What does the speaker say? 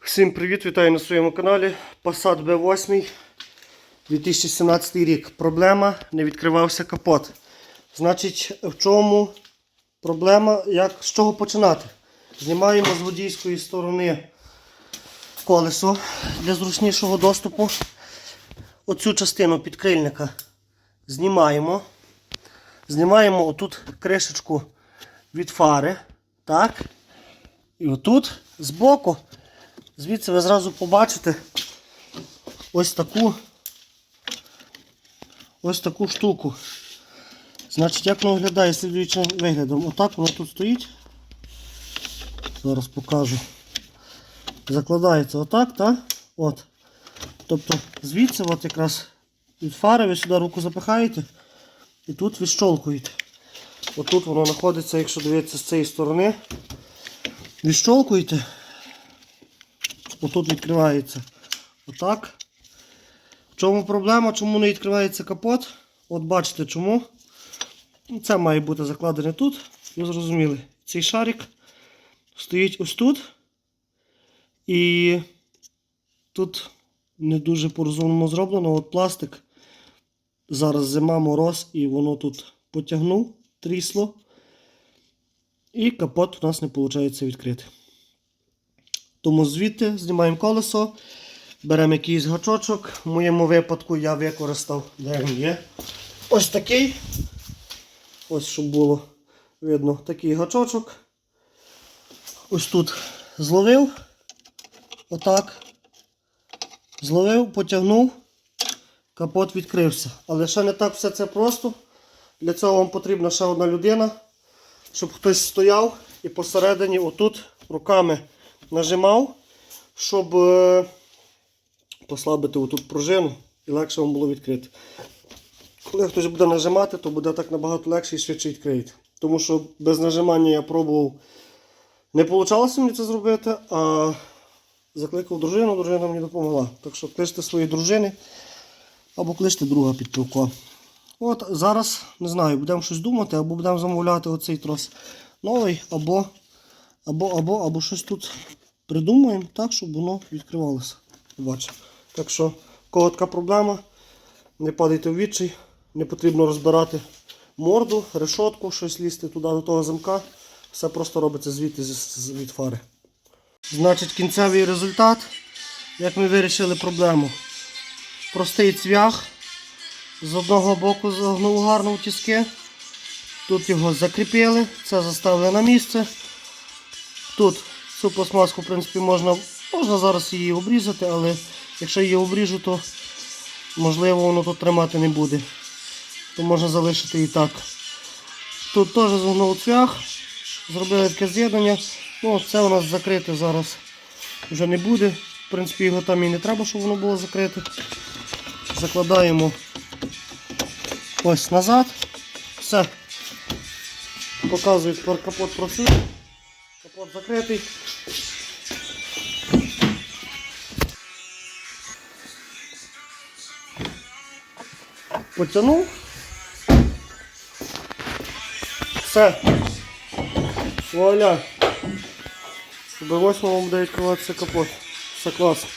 Всім привіт, вітаю на своєму каналі. Passat B8 2017 рік. Проблема не відкривався капот. Значить, в чому проблема? Як, з чого починати? Знімаємо з водійської сторони колесо для зручнішого доступу. Оцю частину підкрильника знімаємо. Знімаємо отут кришечку від фари. Так. І отут збоку, звідси ви зразу побачите ось таку ось таку штуку. Значить, як воно виглядає слідуючим виглядом. Отак воно тут стоїть. Зараз покажу. Закладається отак, так? От. Тобто звідси от якраз від фари ви сюди руку запихаєте і тут відщолкуєте. Отут воно знаходиться, якщо дивитися з цієї сторони. Відщолкуєте. Отут відкривається. Отак. В чому проблема? Чому не відкривається капот? От бачите чому. Ну, Це має бути закладене тут. Ви зрозуміли. Цей шарик стоїть ось тут. І тут не дуже по-розумному зроблено. От пластик. Зараз зима, мороз, і воно тут потягнув трісло. І капот у нас не виходить відкрити. Тому звідти знімаємо колесо, беремо якийсь гачочок. В моєму випадку я використав, де він є. Ось такий. Ось щоб було видно, такий гачочок. Ось тут зловив. Отак. Зловив, потягнув, капот відкрився. Але ще не так все це просто. Для цього вам потрібна ще одна людина, щоб хтось стояв і посередині отут руками нажимав, щоб е, послабити отут пружину і легше вам було відкрити. Коли хтось буде нажимати, то буде так набагато легше і швидше відкриєте. Тому що без нажимання я пробував, не вийшло мені це зробити, а закликав дружину, дружина мені допомогла. Так що кличте свої дружини або кличте друга під пивко. От зараз не знаю, будемо щось думати, або будемо замовляти оцей трос новий, або, або, або, або щось тут придумаємо так, щоб воно відкривалося. Бачимо. Так що, кого така проблема, не падайте в відчай, не потрібно розбирати морду, решотку, щось лізти туди до того замка. Все просто робиться звідти від фари. Значить, кінцевий результат, як ми вирішили проблему. Простий цвях. З одного боку загнув гарно в тіски. Тут його закріпили, це заставили на місце. Тут цю пластмаску, в принципі, можна, можна зараз її обрізати, але якщо її обріжу, то можливо воно тут тримати не буде. То можна залишити і так. Тут теж загнув цвях, зробили таке з'єднання. Ну, це у нас закрите зараз вже не буде. В принципі, його там і не треба, щоб воно було закрите. Закладаємо ось назад. Все. Показую, тепер капот працює. Капот закритий. Потягнув. Все. Вуаля. До восьмого буде відкриватися капот. Все класно.